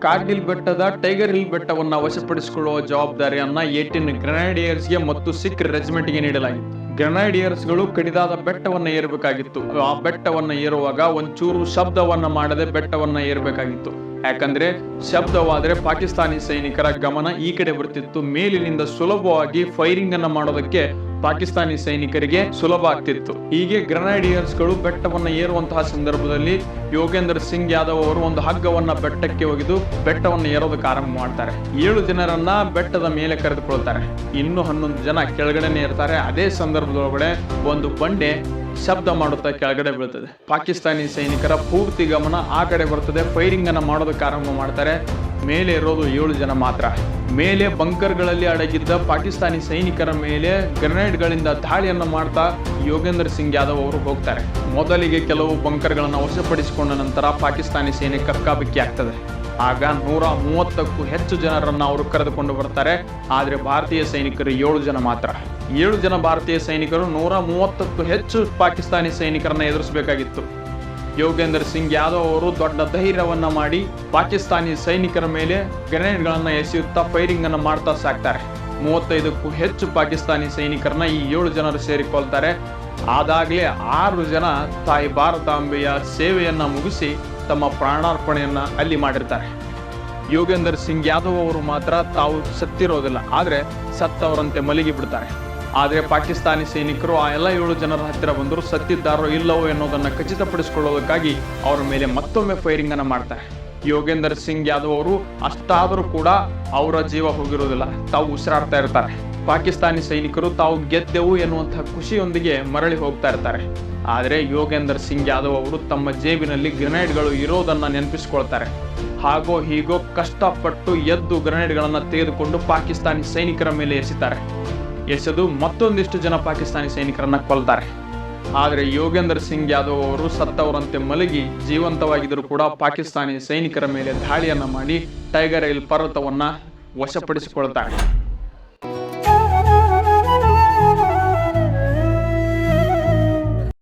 ಕಾರ್ಗಿಲ್ ಬೆಟ್ಟದ tiger hill ಬೆಟ್ಟವನ್ನ ವಶಪಡಿಸಿಕೊಳ್ಳುವ ಜವಾಬ್ದಾರಿಯನ್ನ eighteen ಗ್ರೆನೈಡಿಯರ್ಸ್ಗೆ ಮತ್ತು ಸಿಖ್ ರೆಜಿಮೆಂಟ್ಗೆ ನೀಡಲಾಗಿತ್ತು ಗ್ರೆನೇಡಿಯರ್ಸ್ಗಳು ಕಡಿದಾದ ಬೆಟ್ಟವನ್ನ ಏರಬೇಕಾಗಿತ್ತು. ಆ ಬೆಟ್ಟವನ್ನ ಏರುವಾಗ ಒಂಚೂರು ಶಬ್ದವನ್ನ ಮಾಡದೆ ಬೆಟ್ಟವನ್ನ ಏರಬೇಕಾಗಿತ್ತು. ಯಾಕಂದ್ರೆ ಶಬ್ದವಾದರೆ ಪಾಕಿಸ್ತಾನಿ ಸೈನಿಕರ ಗಮನ ಈ ಕಡೆ ಬರ್ತಿತ್ತು. ಮೇಲಿನಿಂದ ಸುಲಭವಾಗಿ ಫೈರಿಂಗ್ ಅನ್ನ ಮಾಡೋದಕ್ಕೆ ಪಾಕಿಸ್ತಾನಿ ಸೈನಿಕರಿಗೆ ಸುಲಭ ಆಗ್ತಿತ್ತು. ಹೀಗೆ ಗ್ರೆನೇಡಿಯರ್ಸ್ಗಳು ಬೆಟ್ಟವನ್ನ ಏರುವಂತಹ ಸಂದರ್ಭದಲ್ಲಿ ಯೋಗೇಂದ್ರ ಸಿಂಗ್ ಯಾದವ್ ಅವರು ಒಂದು ಹಗ್ಗವನ್ನ ಬೆಟ್ಟಕ್ಕೆ ಒಗೆದು ಬೆಟ್ಟವನ್ನ ಏರೋದಕ್ಕೆ ಆರಂಭ ಮಾಡ್ತಾರೆ. ಏಳು ಜನರನ್ನ ಬೆಟ್ಟದ ಮೇಲೆ ಕರೆದುಕೊಳ್ತಾರೆ. ಇನ್ನು ಹನ್ನೊಂದು ಜನ ಕೆಳಗಡೆನೆ ಇರ್ತಾರೆ. ಅದೇ ಸಂದರ್ಭದೊಳಗಡೆ ಒಂದು ಬಂಡೆ ಶಬ್ದ ಮಾಡುತ್ತಾ ಕೆಳಗಡೆ ಬೀಳ್ತದೆ. ಪಾಕಿಸ್ತಾನಿ ಸೈನಿಕರ ಪೂರ್ತಿ ಗಮನ ಆ ಕಡೆ ಬರ್ತದೆ ಫೈರಿಂಗ್ ಅನ್ನ ಮಾಡೋದಕ್ಕೆ ಆರಂಭ ಮಾಡ್ತಾರೆ. ಮೇಲೆ ಇರೋದು ಏಳು ಜನ ಮಾತ್ರ. ಮೇಲೆ ಬಂಕರ್ಗಳಲ್ಲಿ ಅಡಗಿದ್ದ ಪಾಕಿಸ್ತಾನಿ ಸೈನಿಕರ ಮೇಲೆ ಗ್ರೆನೇಡ್ಗಳಿಂದ ದಾಳಿಯನ್ನು ಮಾಡ್ತಾ ಯೋಗೇಂದ್ರ ಸಿಂಗ್ ಯಾದವ್ ಅವರು ಹೋಗ್ತಾರೆ. ಮೊದಲಿಗೆ ಕೆಲವು ಬಂಕರ್ಗಳನ್ನು ವಶಪಡಿಸಿಕೊಂಡ ನಂತರ ಪಾಕಿಸ್ತಾನಿ ಸೇನೆ ಕಕ್ಕಾಬಿಕ್ಕಿ ಆಗ್ತದೆ. ಆಗ ನೂರ ಮೂವತ್ತಕ್ಕೂ ಹೆಚ್ಚು ಜನರನ್ನು ಅವರು ಕರೆದುಕೊಂಡು ಬರ್ತಾರೆ. ಆದರೆ ಭಾರತೀಯ ಸೈನಿಕರು ಏಳು ಜನ ಮಾತ್ರ. ಏಳು ಜನ ಭಾರತೀಯ ಸೈನಿಕರು ನೂರ ಮೂವತ್ತಕ್ಕೂ ಹೆಚ್ಚು ಪಾಕಿಸ್ತಾನಿ ಸೈನಿಕರನ್ನ ಎದುರಿಸಬೇಕಾಗಿತ್ತು. ಯೋಗೇಂದ್ರ ಸಿಂಗ್ ಯಾದವ್ ಅವರು ದೊಡ್ಡ ಧೈರ್ಯವನ್ನ ಮಾಡಿ ಪಾಕಿಸ್ತಾನಿ ಸೈನಿಕರ ಮೇಲೆ ಗ್ರೆನೇಡ್ಗಳನ್ನ ಎಸೆಯುತ್ತಾ ಫೈರಿಂಗ್ ಅನ್ನ ಮಾಡ್ತಾ ಸಾಕ್ತಾರೆ. ಮೂವತ್ತೈದಕ್ಕೂ ಹೆಚ್ಚು ಪಾಕಿಸ್ತಾನಿ ಸೈನಿಕರನ್ನ ಈ ಏಳು ಜನರು ಸೇರಿಕೊಳ್ತಾರೆ. ಆದಾಗಲೇ ಆರು ಜನ ತಾಯಿ ಭಾರತಾಂಬೆಯ ಸೇವೆಯನ್ನ ಮುಗಿಸಿ ತಮ್ಮ ಪ್ರಾಣಾರ್ಪಣೆಯನ್ನ ಅಲ್ಲಿ ಮಾಡಿರ್ತಾರೆ. ಯೋಗೇಂದ್ರ ಸಿಂಗ್ ಯಾದವ್ ಅವರು ಮಾತ್ರ ತಾವು ಸತ್ತಿರೋದಿಲ್ಲ, ಆದರೆ ಸತ್ತವರಂತೆ ಮಲಗಿ ಬಿಡ್ತಾರೆ ಆದರೆ ಪಾಕಿಸ್ತಾನಿ ಸೈನಿಕರು ಆ ಎಲ್ಲ ಏಳು ಜನರ ಹತ್ತಿರ ಬಂದರೂ ಸತ್ತಿದ್ದಾರೋ ಇಲ್ಲವೋ ಎನ್ನುವುದನ್ನು ಖಚಿತಪಡಿಸಿಕೊಳ್ಳೋದಕ್ಕಾಗಿ ಅವರ ಮೇಲೆ ಮತ್ತೊಮ್ಮೆ ಫೈರಿಂಗ್ ಅನ್ನು ಮಾಡ್ತಾರೆ. ಯೋಗೇಂದ್ರ ಸಿಂಗ್ ಯಾದವ್ ಅವರು ಅಷ್ಟಾದರೂ ಕೂಡ ಅವರ ಜೀವ ಹೋಗಿರೋದಿಲ್ಲ ತಾವು ಉಸಿರಾಡ್ತಾ ಇರ್ತಾರೆ. ಪಾಕಿಸ್ತಾನಿ ಸೈನಿಕರು ತಾವು ಗೆದ್ದೆವು ಎನ್ನುವಂತಹ ಖುಷಿಯೊಂದಿಗೆ ಮರಳಿ ಹೋಗ್ತಾ ಇರ್ತಾರೆ. ಆದರೆ ಯೋಗೇಂದರ್ ಸಿಂಗ್ ಯಾದವ್ ಅವರು ತಮ್ಮ ಜೇಬಿನಲ್ಲಿ ಗ್ರೆನೇಡ್ಗಳು ಇರೋದನ್ನ ನೆನಪಿಸ್ಕೊಳ್ತಾರೆ. ಹಾಗೋ ಹೀಗೋ ಕಷ್ಟಪಟ್ಟು ಎದ್ದು ಗ್ರೆನೇಡ್ಗಳನ್ನು ತೆಗೆದುಕೊಂಡು ಪಾಕಿಸ್ತಾನಿ ಸೈನಿಕರ ಮೇಲೆ ಎಸೆತಾರೆ. ಎಸೆದು ಮತ್ತೊಂದಿಷ್ಟು ಜನ ಪಾಕಿಸ್ತಾನಿ ಸೈನಿಕರನ್ನ ಕೊಲ್ತಾರೆ. ಆದರೆ ಯೋಗೇಂದ್ರ ಸಿಂಗ್ ಯಾದವ್ ಅವರು ಸತ್ತವರಂತೆ ಮಲಗಿ ಜೀವಂತವಾಗಿದ್ದರೂ ಕೂಡ ಪಾಕಿಸ್ತಾನಿ ಸೈನಿಕರ ಮೇಲೆ ದಾಳಿಯನ್ನ ಮಾಡಿ ಟೈಗರ್ ಹಿಲ್ ಪರ್ವತವನ್ನ ವಶಪಡಿಸಿಕೊಳ್ತಾರೆ.